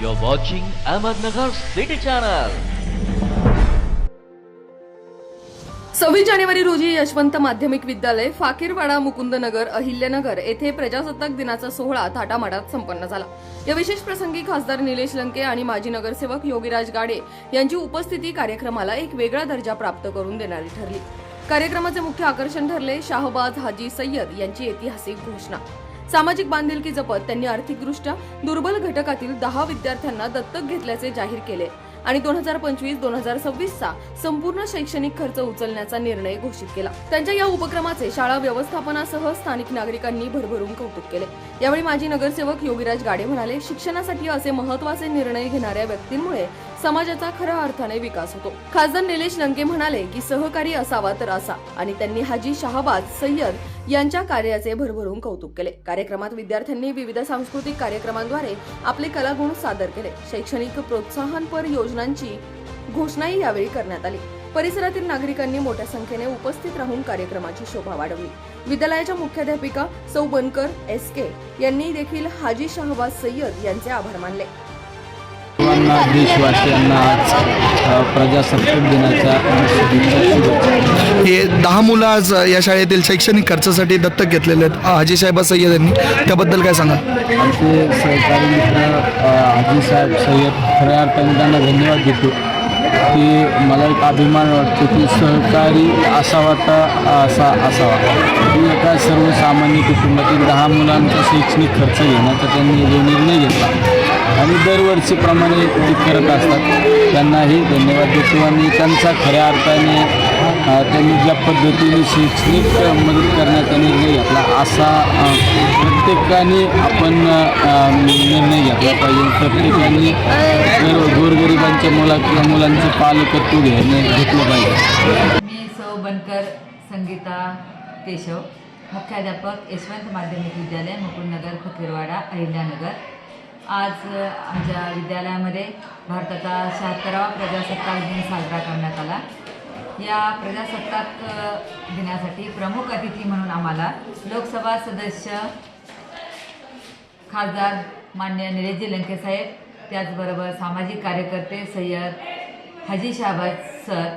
You're watching Ahmednagar City Channel. सव्वीस जानेवारी रोजी यशवंत माध्यमिक विद्यालय फाकीरवाडा मुकुंदनगर अहिल्यानगर येथे प्रजासत्ताक दिनाचा सोहळा थाटामाटात संपन्न झाला. या विशेष प्रसंगी खासदार निलेश लंके आणि माजी नगरसेवक योगीराज गाडे यांची उपस्थिती कार्यक्रमाला एक वेगळा दर्जा प्राप्त करून देणारी ठरली. कार्यक्रमाचे मुख्य आकर्षण ठरले शाहबाज हाजी सय्यद यांची ऐतिहासिक घोषणा. सामाजिक बांधिलकी जपत त्यांनी आर्थिकदृष्ट्या दुर्बल घटकातील दहा विद्यार्थ्यांना दत्तक घेतल्याचे जाहीर केले आणि दोन हजार पंचवीस दोन हजार सव्वीसचा संपूर्ण शैक्षणिक खर्च उचलण्याचा निर्णय घोषित केला. त्यांच्या या उपक्रमाचे शाळा व्यवस्थापनासह स्थानिक नागरिकांनी भरभरून कौतुक केले. यावेळी माजी नगरसेवक योगीराज गाडे म्हणाले शिक्षणासाठी असे महत्त्वाचे निर्णय घेणाऱ्या व्यक्तींमुळे समाजाचा खऱ्या अर्थाने विकास होतो. खासदार निलेश लंके म्हणाले की सहकारी असावा तर असा. आणि त्यांनी हाजी शहाबाज सय्यद यांच्या कार्याचे भरभरून कौतुक केले. कार्यक्रमात विद्यार्थ्यांनी विविध सांस्कृतिक कार्यक्रमांद्वारे आपले कलागुण सादर केले. शैक्षणिक प्रोत्साहनपर योजनांची घोषणाही यावेळी करण्यात आली. परिसरातील नागरिकांनी मोठ्या संख्येने उपस्थित राहून कार्यक्रमाची शोभा वाढवली. विद्यालयाच्या मुख्याध्यापिका सौ बनकर एस के यांनी देखील हाजी शहबाज सय्यद यांचे आभार मानले. सर्वांना देशवासियांना आज प्रजासत्ताक दिनाच्या हे दहा मुलं आज या शाळेतील शैक्षणिक खर्चासाठी दत्तक घेतलेले आहेत. हाजी साहेबा सय्यद यांनी त्याबद्दल काय सांगा आमचे सहकारी मित्र अ, हाजीसाहेब सय्यद खऱ्या अर्थाने त्यांना धन्यवाद देतो. की मला एक अभिमान वाटतो की सहकारी असावा तर असा असावा. मी एका सर्वसामान्य कुटुंबातील दहा मुलांचा शैक्षणिक खर्च घेण्याचा त्यांनी जो निर्णय घेतला आणि दरवर्षीप्रमाणे ते करत असतात. त्यांनाही धन्यवाद देतो आणि त्यांचा खऱ्या अर्थाने त्यांनी ज्या पद्धतीने शैक्षणिक मदत करण्याचा निर्णय घेतला असा प्रत्येकाने आपण निर्णय घेतला पाहिजे. प्रत्येकाने सर्व गोरगरिबांच्या मुला किंवा मुलांचे पालकत्व घेणे घेतलं पाहिजे. मी सौ बनकर संगीता केशव मुख्याध्यापक यशवंत माध्यमिक विद्यालय मुकुंदनगर फकीरवाडा अहिल्यानगर. आज आमच्या विद्यालयामध्ये भारताचा शहात्तरावा प्रजासत्ताक दिन साजरा करण्यात आला. या प्रजासत्ताक दिनासाठी प्रमुख अतिथी म्हणून आम्हाला लोकसभा सदस्य खासदार मान्य निलेशजी लंके साहेब त्याचबरोबर सामाजिक कार्यकर्ते सय्यद हाजी शाहबाज सर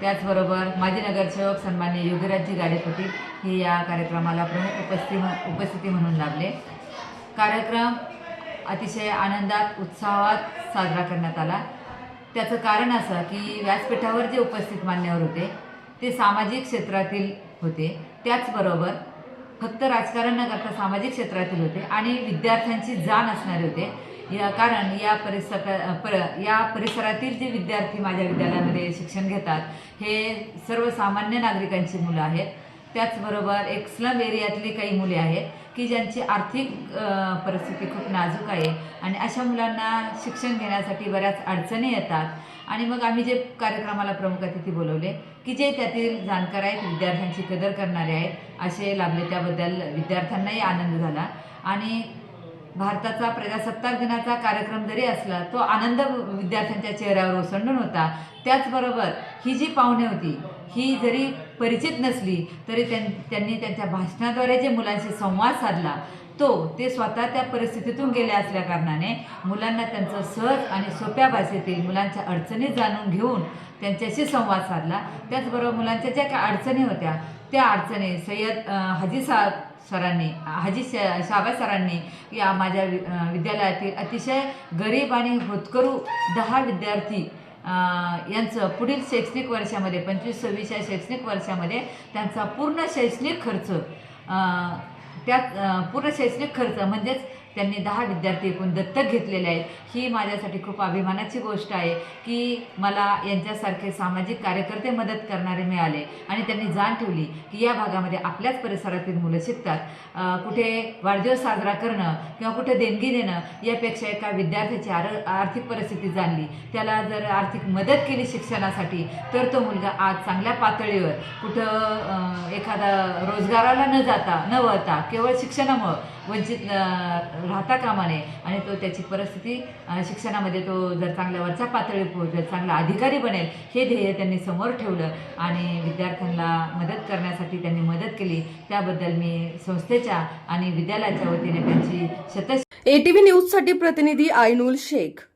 त्याचबरोबर माजी नगरसेवक सन्मान्य योगीराजजी गाडेपती हे या कार्यक्रमाला प्रमुख उपस्थिती उपस्थिती म्हणून लाभले. कार्यक्रम अतिशय आनंदात उत्साहात साजरा करण्यात आला. त्याचं कारण असं की व्यासपीठावर जे उपस्थित मान्यवर होते ते सामाजिक क्षेत्रातील होते. त्याचबरोबर फक्त राजकारण न करता सामाजिक क्षेत्रातील होते आणि विद्यार्थ्यांची जाण असणारे होते. या कारण या परिसर पर या परिसरातील जे विद्यार्थी माझ्या विद्यालयामध्ये शिक्षण घेतात हे सर्वसामान्य नागरिकांची मुलं आहेत. त्याचबरोबर एक स्लम एरियातली काही मुले आहेत की ज्यांची आर्थिक परिस्थिती खूप नाजूक आहे. आणि अशा मुलांना शिक्षण घेण्यासाठी बऱ्याच अडचणी येतात. आणि मग आम्ही जे कार्यक्रमाला प्रमुख अतिथी बोलवले की जे त्यातील जाणकार आहेत विद्यार्थ्यांची कदर करणारे आहेत असे लाभले त्याबद्दल विद्यार्थ्यांनाही आनंद झाला. आणि भारताचा प्रजासत्ताक दिनाचा कार्यक्रम जरी असला तो आनंद विद्यार्थ्यांच्या चेहऱ्यावर ओसंडून होता. त्याचबरोबर ही जी पाहुणे होती ही जरी परिचित नसली तरी त्यां त्यांनी त्यांच्या भाषणाद्वारे जे मुलांशी संवाद साधला तो ते स्वतः त्या परिस्थितीतून गेले असल्याकारणाने मुलांना त्यांचं सहज आणि सोप्या भाषेतील मुलांच्या अडचणी जाणून घेऊन त्यांच्याशी संवाद साधला. त्याचबरोबर मुलांच्या ज्या काही अडचणी होत्या त्या अडचणी सय्यद हजी हाजी सा सरांनी हाजी श शाबा सरांनी या माझ्या वि विद्यालयातील अतिशय गरीब आणि होतकरू दहा विद्यार्थी यांचं पुढील शैक्षणिक वर्षामध्ये पंचवीस सव्वीस या शैक्षणिक वर्षामध्ये त्यांचा पूर्ण शैक्षणिक खर्च त्यात पूर्ण शैक्षणिक खर्च म्हणजेच त्यांनी दहा विद्यार्थी एकूण दत्तक घेतलेले आहेत. ही माझ्यासाठी खूप अभिमानाची गोष्ट आहे की मला यांच्यासारखे सामाजिक कार्यकर्ते मदत करणारे मिळाले आणि त्यांनी जाण ठेवली की या भागामध्ये आपल्याच परिसरातील मुलं शिकतात. कुठे वाढदिवस साजरा करणं किंवा कुठे देणगी देणं यापेक्षा एका विद्यार्थ्याची आर आर्थिक परिस्थिती जाणली. त्याला जर आर्थिक मदत केली शिक्षणासाठी तर तो मुलगा आज चांगल्या पातळीवर कुठं एखादा रोजगाराला न जाता न वळता केवळ शिक्षणामुळं वंचित राहता कामा नये. आणि तो त्याची परिस्थिती शिक्षणामध्ये तो जर चांगल्या वरच्या पातळी पोहोचेल चांगला अधिकारी बनेल हे ध्येय त्यांनी समोर ठेवलं आणि विद्यार्थ्यांना मदत करण्यासाठी त्यांनी मदत केली त्याबद्दल मी संस्थेच्या आणि विद्यालयाच्या वतीने त्यांची शत एटीव्ही न्यूजसाठी प्रतिनिधी आयनुल शेख.